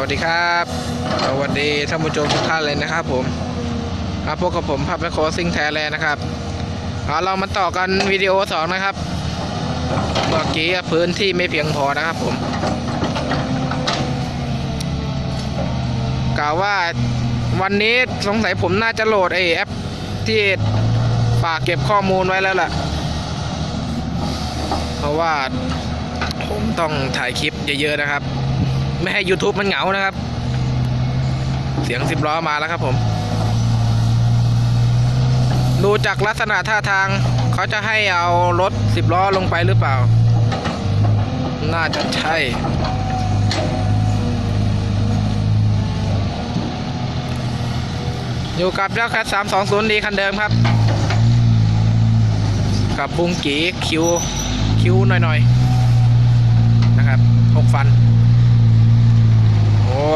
วัสดีครับสวัสดีท่านผู้ชมทุกท่านเลยนะครับผมมาพบกับผมพับแมคโครซิงแทแลนด์นะครับเอาเรามาต่อกันวิดีโอสองนะครับเมื่อกี้พื้นที่ไม่เพียงพอนะครับผมกล่าวว่าวันนี้สงสัยผมน่าจะโหลดไอแอปที่ฝากเก็บข้อมูลไว้แล้วล่ะ เพราะว่าผมต้องถ่ายคลิปเยอะๆนะครับ ไม่ให้ YouTube มันเหงานะครับ เสียงสิบล้อมาแล้วครับผม ดูจากลักษณะท่าทาง เขาจะให้เอารถสิบล้อลงไปหรือเปล่า น่าจะใช่อยู่กับเจ้าแคทสามสองศูนย์ดีคันเดิมครับ กับบุงกีคิว คิวหน่อยๆนะครับหกฟัน อ้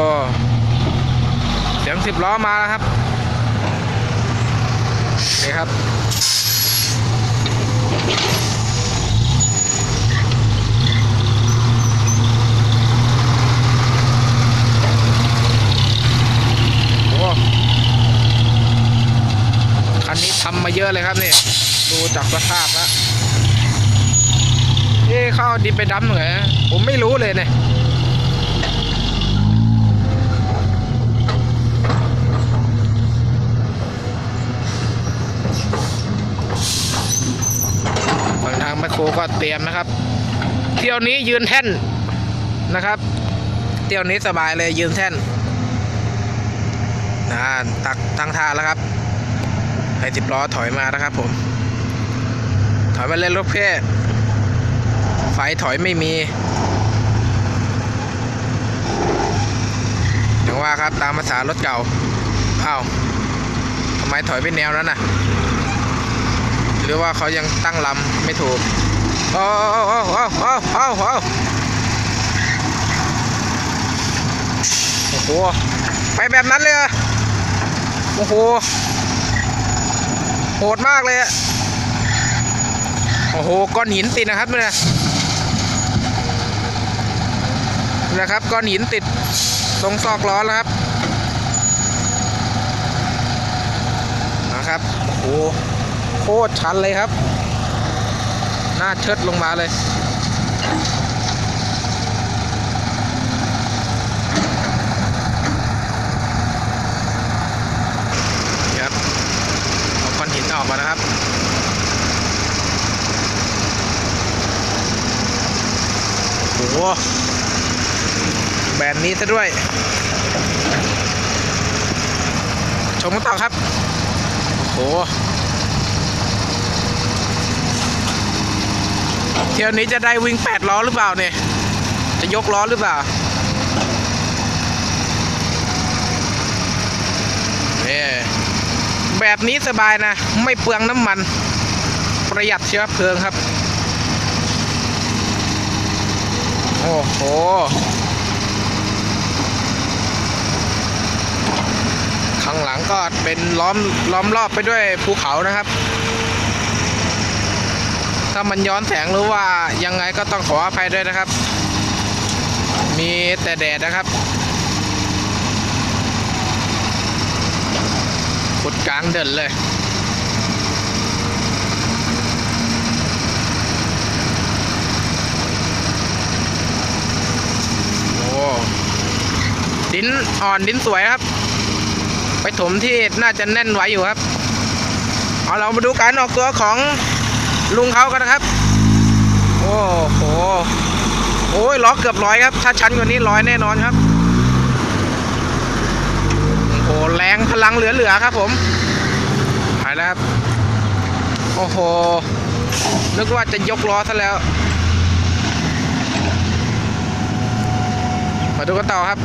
เสียงสิบล้อมาแล้วครับนี่ครับโอ้คันนี้ทำมาเยอะเลยครับนี่ดูจากสภาพแล้วเอ๊เข้าเอาดินไปดำเหรอผมไม่รู้เลยเนี่ยางแมคโครก็เตรียมนะครับ เที่ยวนี้ยืนแท่นนะครับ เที่ยวนี้สบายเลยยืนแท่นนะตักตั้งท่าแล้วครับ ให้สิบล้อถอยมานะครับผม ถอยมาเล่นรถเพ่ไฟถอยไม่มีอย่างว่าครับตามภาษารถเก่าอ้าวทำไมถอยไปแนวนั้นน่ะ รือว่าเขายังตั้งลำไม่ถูกโอ้โอ้โอ้โอ้โอ้โอ้โอ้โห ไปแบบนั้นเลยเหรอโอ้โห โหดมากเลยอะโอ้โห ก้อนหินติดนะครับเนี่ยนะครับ ก้อนหินติดตรงซอกล้อแล้วครับนะครับ โอ้โห โคตรชันเลยครับ หน้าเชิดลงมาเลย ครับเอาก้อนหินออกมานะครับโอ้โหแบบนี้ซะด้วย ชมกันต่อครับ โอ้โห เที่ยวนี้จะได้วิ่งแปดล้อหรือเปล่าเนี่ย จะยกล้อหรือเปล่าเนี่แบบนี้สบายนะ ไม่เปลืองน้ำมัน ประหยัดเชื้อเพลิงครับ โอ้โหข้างหลังก็เป็นล้อมล้อมรอบไปด้วยภูเขานะครับ ถ้ามันย้อนแสงหรือว่ายังไงก็ต้องขออภัยด้วยนะครับ มีแต่แดดนะครับขุดกลางเดินเลย โอ้ดินอ่อนดินสวยครับ ไปถมที่น่าจะแน่นไว้อยู่ครับ เอาเรามาดูการออกตัวของ ลุงเขากันนะครับ โอ้โหโอ้ยล้อเกือบร้อยครับ ถ้าชั้นกว่านี้ร้อยแน่นอนครับ โอ้โหแรงพลังเหลือๆครับผมไปแล้วครับ โอ้โห นึกว่าจะยกล้อซะแล้ว มาดูกันต่อครับ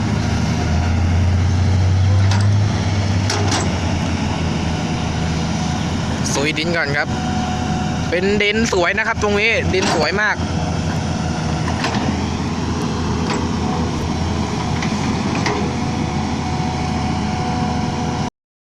สุยดินก่อนครับ เป็นดินสวยนะครับ ตรงนี้ดินสวยมาก